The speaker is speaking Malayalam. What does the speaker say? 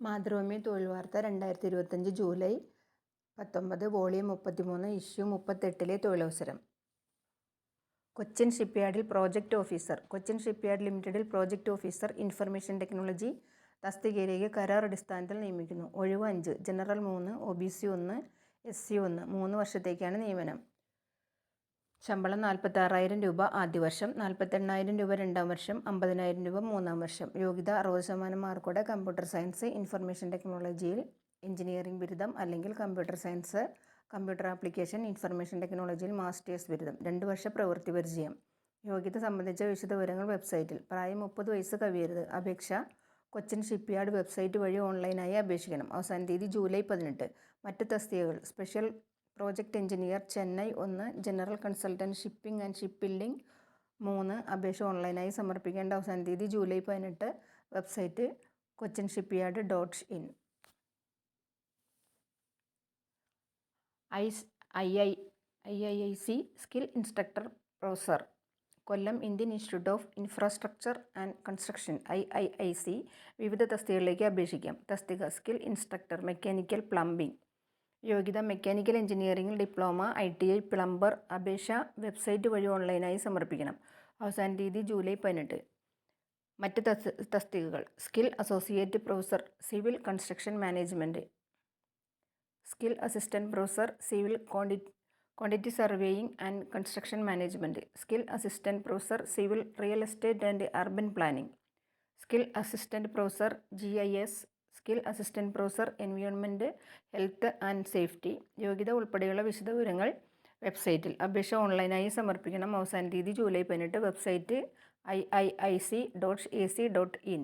മാതൃഭൂമി തൊഴിൽ വാർത്ത രണ്ടായിരത്തി ഇരുപത്തഞ്ച് ജൂലൈ പത്തൊമ്പത് വോളിയം മുപ്പത്തിമൂന്ന് ഇഷ്യൂ മുപ്പത്തെട്ടിലെ തൊഴിലവസരം. കൊച്ചിൻ ഷിപ്പ്യാർഡിൽ പ്രോജക്റ്റ് ഓഫീസർ. കൊച്ചിൻ ഷിപ്പ്യാർഡ് ലിമിറ്റഡിൽ പ്രോജക്റ്റ് ഓഫീസർ. ഇൻഫർമേഷൻ ടെക്നോളജി തസ്തികയിലേക്ക് കരാർ അടിസ്ഥാനത്തിൽ നിയമിക്കുന്നു. ഒഴിവ് അഞ്ച് ജനറൽ മൂന്ന് ഒ ബി സി ഒന്ന് എസ് സി ഒന്ന്. മൂന്ന് വർഷത്തേക്കാണ് നിയമനം. ശമ്പളം നാൽപ്പത്താറായിരം രൂപ ആദ്യ വർഷം നാൽപ്പത്തെണ്ണായിരം രൂപ രണ്ടാം വർഷം അമ്പതിനായിരം രൂപ മൂന്നാം വർഷം. യോഗ്യത അറുപത് ശതമാനം മാർക്കോടെ കമ്പ്യൂട്ടർ സയൻസ് ഇൻഫർമേഷൻ ടെക്നോളജിയിൽ എഞ്ചിനീയറിംഗ് ബിരുദം അല്ലെങ്കിൽ computer science computer application information ടെക്നോളജിയിൽ മാസ്റ്റേഴ്സ് ബിരുദം. രണ്ട് വർഷ പ്രവൃത്തി പരിചയം. യോഗ്യത സംബന്ധിച്ച വിശദ വിവരങ്ങൾ വെബ്സൈറ്റിൽ. പ്രായം മുപ്പത് വയസ്സ് കവിയരുത്. അപേക്ഷ കൊച്ചിൻ ഷിപ്പ്യാർഡ് വെബ്സൈറ്റ് വഴി ഓൺലൈനായി അപേക്ഷിക്കണം. അവസാന തീയതി ജൂലൈ പതിനെട്ട്. മറ്റ് തസ്തികകൾ. സ്പെഷ്യൽ പ്രോജക്റ്റ് എഞ്ചിനീയർ ചെന്നൈ ഒന്ന് general consultant shipping and ship building മൂന്ന് അപേക്ഷ ഓൺലൈനായി സമർപ്പിക്കേണ്ട അവസാന തീയതി ജൂലൈ പതിനെട്ട്. Website Cochin shipyard dot in. I I I I I I C skill instructor professor. Kollam Indian institute of infrastructure and construction I I I C വിവിധ തസ്തികകളിലേക്ക് അപേക്ഷിക്കാം. തസ്തിക സ്കിൽ ഇൻസ്ട്രക്ടർ മെക്കാനിക്കൽ പ്ലംബിംഗ്. യോഗ്യത മെക്കാനിക്കൽ എഞ്ചിനീയറിംഗിൽ diploma I T I plumber അപേക്ഷ വെബ്സൈറ്റ് വഴി ഓൺലൈനായി സമർപ്പിക്കണം. അവസാന തീയതി ജൂലൈ പതിനെട്ട്. മറ്റ് തസ്തികകൾ. Skill associate professor civil construction management skill assistant professor civil quanti quantity surveying and construction management skill assistant professor civil real estate and urban planning. Skill assistant professor G I S skill assistant professor environment health and safety യോഗ്യത ഉൾപ്പെടെയുള്ള വിശദവിവരങ്ങൾ വെബ്സൈറ്റിൽ. അപേക്ഷ ഓൺലൈനായി സമർപ്പിക്കണം. അവസാന തീയതി ജൂലൈ പതിനെട്ട്. Website I I I C dot A C dot in.